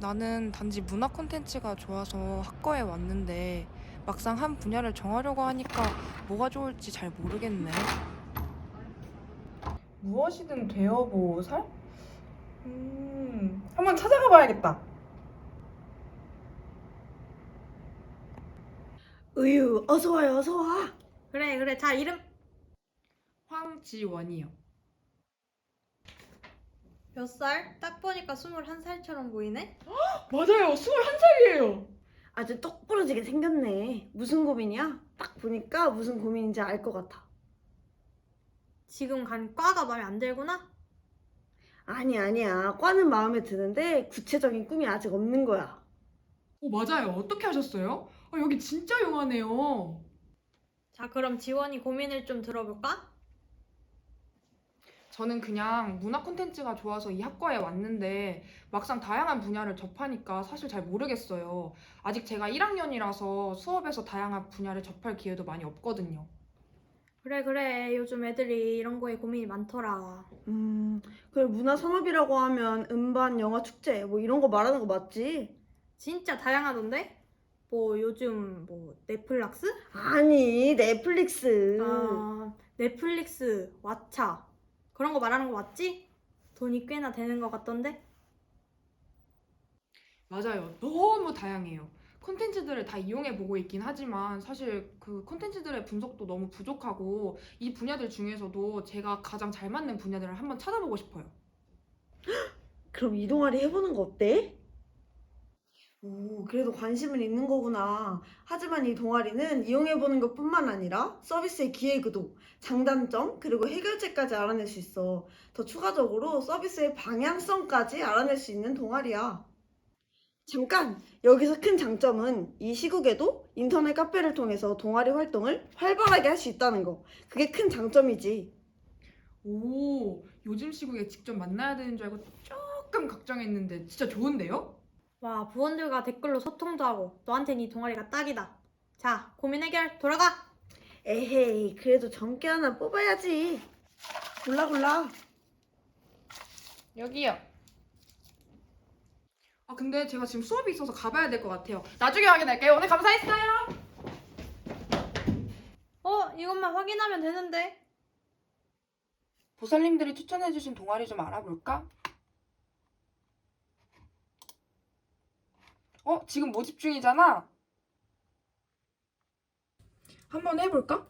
나는 단지 문화 콘텐츠가 좋아서 학과에 왔는데 막상 한 분야를 정하려고 하니까 뭐가 좋을지 잘 모르겠네. 무엇이든 되어보 살? 음, 한번 찾아가 봐야겠다. 으유, 어서 와요, 어서 와. 그래 그래 자 이름 황지원이요. 몇 살? 딱 보니까 21살처럼 보이네? 맞아요. 21살이에요. 아주 똑부러지게 생겼네. 무슨 고민이야? 딱 보니까 무슨 고민인지 알 것 같아. 지금 간 과가 마음에 안 들구나? 아니, 아니야. 과는 마음에 드는데 구체적인 꿈이 아직 없는 거야. 오, 맞아요. 어떻게 하셨어요? 아, 여기 진짜 용하네요. 자 그럼 지원이 고민을 좀 들어볼까? 저는 그냥 문화 콘텐츠가 좋아서 이 학과에 왔는데 막상 다양한 분야를 접하니까 사실 잘 모르겠어요. 아직 제가 1학년이라서 수업에서 다양한 분야를 접할 기회도 많이 없거든요. 그래 그래 요즘 애들이 이런 거에 고민이 많더라 음, 그래, 문화 산업이라고 하면 음반, 영화, 축제, 뭐 이런 거 말하는 거 맞지? 진짜 다양하던데? 뭐 요즘 뭐 넷플락스? 아니, 넷플릭스. 아 넷플릭스, 왓챠 그런 거 말하는 거 맞지? 돈이 꽤나 되는 것 같던데? 맞아요. 너무 다양해요. 콘텐츠들을 다 이용해 보고 있긴 하지만 사실 그 콘텐츠들의 분석도 너무 부족하고 이 분야들 중에서도 제가 가장 잘 맞는 분야들을 한번 찾아보고 싶어요. 그럼 이 동아리 해보는 거 어때? 오, 그래도 관심은 있는 거구나. 하지만 이 동아리는 이용해보는 것 뿐만 아니라 서비스의 기획의도, 장단점, 그리고 해결책까지 알아낼 수 있어. 더 추가적으로 서비스의 방향성까지 알아낼 수 있는 동아리야. 잠깐! 여기서 큰 장점은 이 시국에도 인터넷 카페를 통해서 동아리 활동을 활발하게 할 수 있다는 거. 그게 큰 장점이지. 오, 요즘 시국에 직접 만나야 되는 줄 알고 조금 걱정했는데 진짜 좋은데요? 와 부원들과 댓글로 소통도 하고 너한텐 이 동아리가 딱이다 자 고민 해결 돌아가! 에헤이, 그래도 젊게 하나 뽑아야지. 골라, 골라. 여기요. 아 근데 제가 지금 수업이 있어서 가봐야 될 것 같아요. 나중에 확인할게요. 오늘 감사했어요. 어 이것만 확인하면 되는데 보살님들이 추천해주신 동아리 좀 알아볼까? 어? 지금 모집 중이잖아? 한번 해볼까?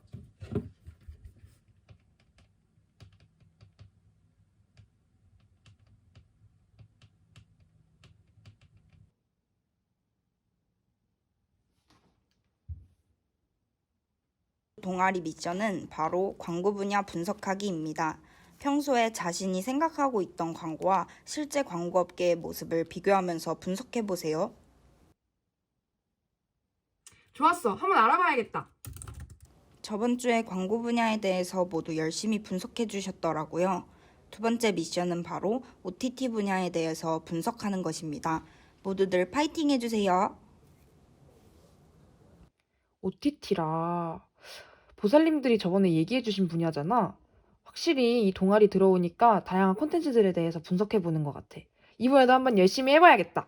동아리 미션은 바로 광고 분야 분석하기입니다. 평소에 자신이 생각하고 있던 광고와 실제 광고업계의 모습을 비교하면서 분석해 보세요. 좋았어. 한번 알아봐야겠다. 저번 주에 광고 분야에 대해서 모두 열심히 분석해 주셨더라고요. 두 번째 미션은 바로 OTT 분야에 대해서 분석하는 것입니다. 모두들 파이팅 해주세요. OTT라. 보살님들이 저번에 얘기해주신 분야잖아. 확실히 이 동아리 들어오니까 다양한 콘텐츠들에 대해서 분석해보는 것 같아. 이번에도 한번 열심히 해봐야겠다.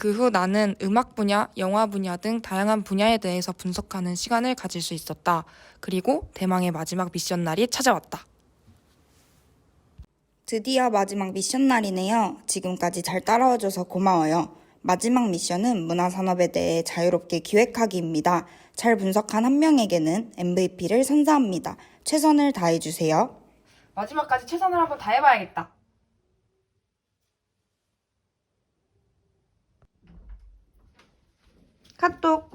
그 후 나는 음악 분야, 영화 분야 등 다양한 분야에 대해서 분석하는 시간을 가질 수 있었다. 그리고 대망의 마지막 미션 날이 찾아왔다. 드디어 마지막 미션 날이네요. 지금까지 잘 따라와줘서 고마워요. 마지막 미션은 문화산업에 대해 자유롭게 기획하기입니다. 잘 분석한 한 명에게는 MVP를 선사합니다. 최선을 다해주세요. 마지막까지 최선을 한번 다해봐야겠다. 카톡.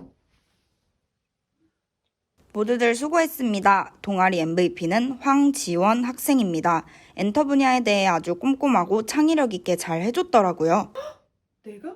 모두들 수고했습니다. 동아리 MVP는 황지원 학생입니다. 엔터 분야에 대해 아주 꼼꼼하고 창의력 있게 잘 해줬더라고요. 내가?